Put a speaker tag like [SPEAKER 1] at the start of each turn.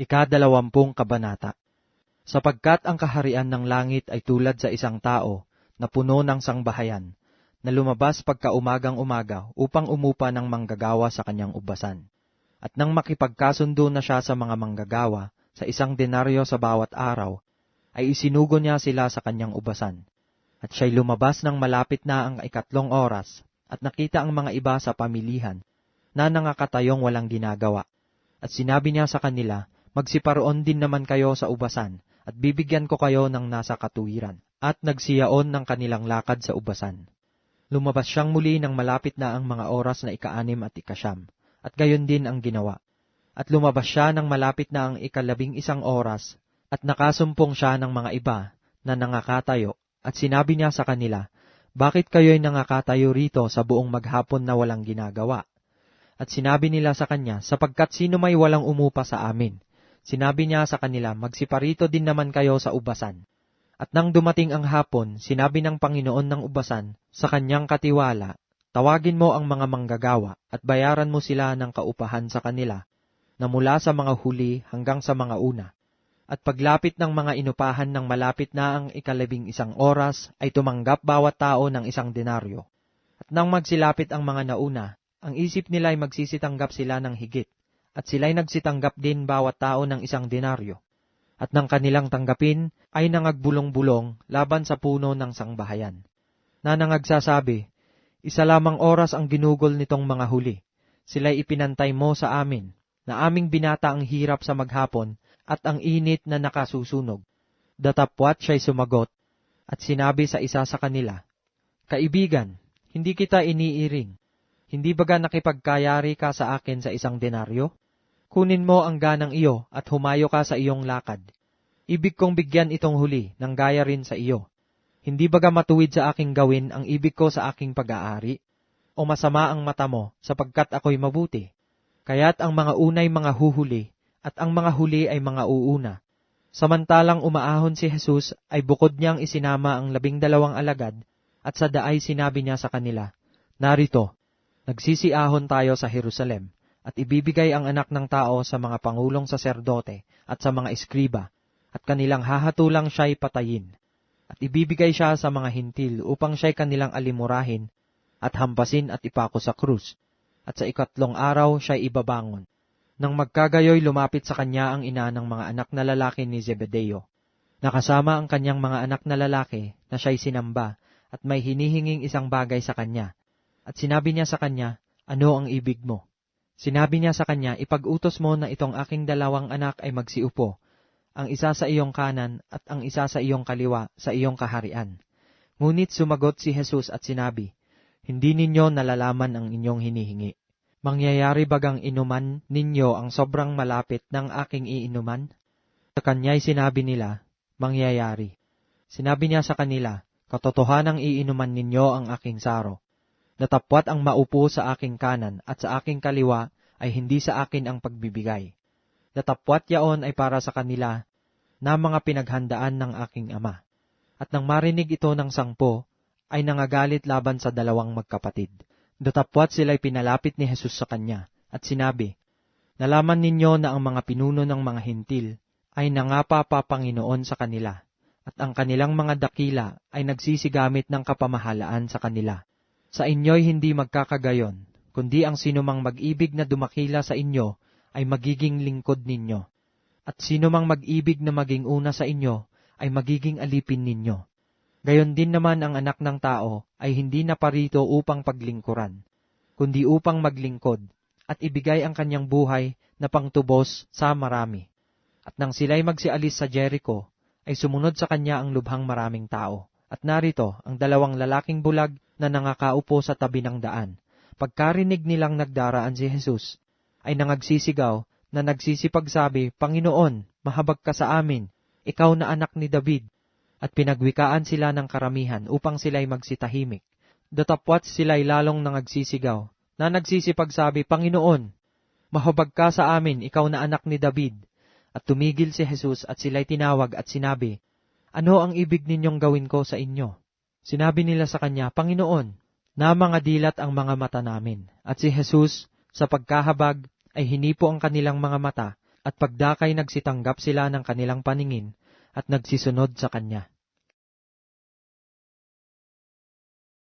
[SPEAKER 1] Ikadalawampung Kabanata Sapagkat ang kaharian ng langit ay tulad sa isang tao na puno ng sangbahayan, na lumabas pagka umagang umaga upang umupa ng manggagawa sa kanyang ubasan. At nang makipagkasundo na siya sa mga manggagawa sa isang denaryo sa bawat araw, ay isinugo niya sila sa kanyang ubasan. At siya'y lumabas ng malapit na ang ikatlong oras, at nakita ang mga iba sa pamilihan, na nangakatayong walang ginagawa. At sinabi niya sa kanila, Magsiparoon din naman kayo sa ubasan, at bibigyan ko kayo ng nasa katuwiran. At nagsiyaon ng kanilang lakad sa ubasan. Lumabas siyang muli ng malapit na ang mga oras na ikaanim at ikasyam, at gayon din ang ginawa. At lumabas siya ng malapit na ang ikalabing isang oras, at nakasumpong siya ng mga iba na nangakatayo, at sinabi niya sa kanila, Bakit kayo'y nangakatayo rito sa buong maghapon na walang ginagawa? At sinabi nila sa kanya, sapagkat sino may walang umupa sa amin. Sinabi niya sa kanila, magsiparito din naman kayo sa ubasan. At nang dumating ang hapon, sinabi ng Panginoon ng ubasan sa kanyang katiwala, Tawagin mo ang mga manggagawa at bayaran mo sila ng kaupahan sa kanila, na mula sa mga huli hanggang sa mga una. At paglapit ng mga inupahan ng malapit na ang ikalabing isang oras, ay tumanggap bawat tao ng isang denaryo. At nang magsilapit ang mga nauna, ang isip nila ay magsisitanggap sila ng higit, at sila'y nagsitanggap din bawat tao ng isang denaryo at nang kanilang tanggapin ay nangagbulong-bulong laban sa puno ng sangbahayan. Na nangagsasabi, isa lamang oras ang ginugol nitong mga huli. Sila'y ipinantay mo sa amin, na aming binata ang hirap sa maghapon at ang init na nakasusunog. Datapwat siya'y sumagot, at sinabi sa isa sa kanila, Kaibigan, hindi kita iniiring. Hindi baga nakipagkayari ka sa akin sa isang denaryo? Kunin mo ang ganang iyo at humayo ka sa iyong lakad. Ibig kong bigyan itong huli ng gaya rin sa iyo. Hindi baga matuwid sa aking gawin ang ibig ko sa aking pag-aari? O masama ang mata mo sapagkat ako'y mabuti? Kaya't ang mga unay mga huhuli at ang mga huli ay mga uuna. Samantalang umaahon si Jesus ay bukod niyang isinama ang labing dalawang alagad at sa daay sinabi niya sa kanila, Narito, nagsisiahon tayo sa Jerusalem at ibibigay ang anak ng tao sa mga pangulong saserdote at sa mga eskriba, at kanilang hahatulang siya'y patayin. At ibibigay siya sa mga hintil upang siya'y kanilang alimurahin, at hampasin at ipako sa krus. At sa ikatlong araw siya'y ibabangon. Nang magkagayoy lumapit sa kanya ang ina ng mga anak na lalaki ni Zebedeo. Nakasama ang kanyang mga anak na lalaki na siya'y sinamba at may hinihinging isang bagay sa kanya. At sinabi niya sa kanya, Ano ang ibig mo? Sinabi niya sa kanya, ipag-utos mo na itong aking dalawang anak ay magsiupo, ang isa sa iyong kanan at ang isa sa iyong kaliwa sa iyong kaharian. Ngunit sumagot si Jesus at sinabi, Hindi ninyo nalalaman ang inyong hinihingi. Mangyayari bagang inuman ninyo ang sobrang malapit ng aking iinuman? Sa kanya'y sinabi nila, Mangyayari. Sinabi niya sa kanila, Katotohanang iinuman ninyo ang aking saro natapwat ang maupo sa aking kanan at sa aking kaliwa ay hindi sa akin ang pagbibigay. Natapwat yaon ay para sa kanila na mga pinaghandaan ng aking ama. At nang marinig ito ng sangpo, ay nangagalit laban sa dalawang magkapatid. Datapwat sila'y pinalapit ni Jesus sa kanya, at sinabi, Nalaman ninyo na ang mga pinuno ng mga hintil ay nangapa sa kanila, at ang kanilang mga dakila ay nagsisigamit ng kapamahalaan sa kanila. Sa inyo'y hindi magkakagayon, kundi ang sinumang mag-ibig na dumakila sa inyo ay magiging lingkod ninyo. At sinumang mag-ibig na maging una sa inyo ay magiging alipin ninyo. Gayon din naman ang anak ng tao ay hindi na parito upang paglingkuran, kundi upang maglingkod at ibigay ang kanyang buhay na pangtubos sa marami. At nang sila'y magsialis sa Jericho, ay sumunod sa kanya ang lubhang maraming tao. At narito ang dalawang lalaking bulag na nangakaupo sa tabi ng daan. Pagkarinig nilang nagdaraan si Jesus, ay nangagsisigaw na nagsisipagsabi, Panginoon, mahabag ka sa amin, ikaw na anak ni David. At pinagwikaan sila ng karamihan upang sila'y magsitahimik. Datapwat sila'y lalong nangagsisigaw, na nagsisipagsabi, Panginoon, mahabag ka sa amin, ikaw na anak ni David. At tumigil si Jesus at sila'y tinawag at sinabi, Ano ang ibig ninyong gawin ko sa inyo? Sinabi nila sa kanya, Panginoon, na mga dilat ang mga mata namin. At si Jesus, sa pagkahabag, ay hinipo ang kanilang mga mata, At pagdakay nagsitanggap sila ng kanilang paningin at nagsisunod sa kanya.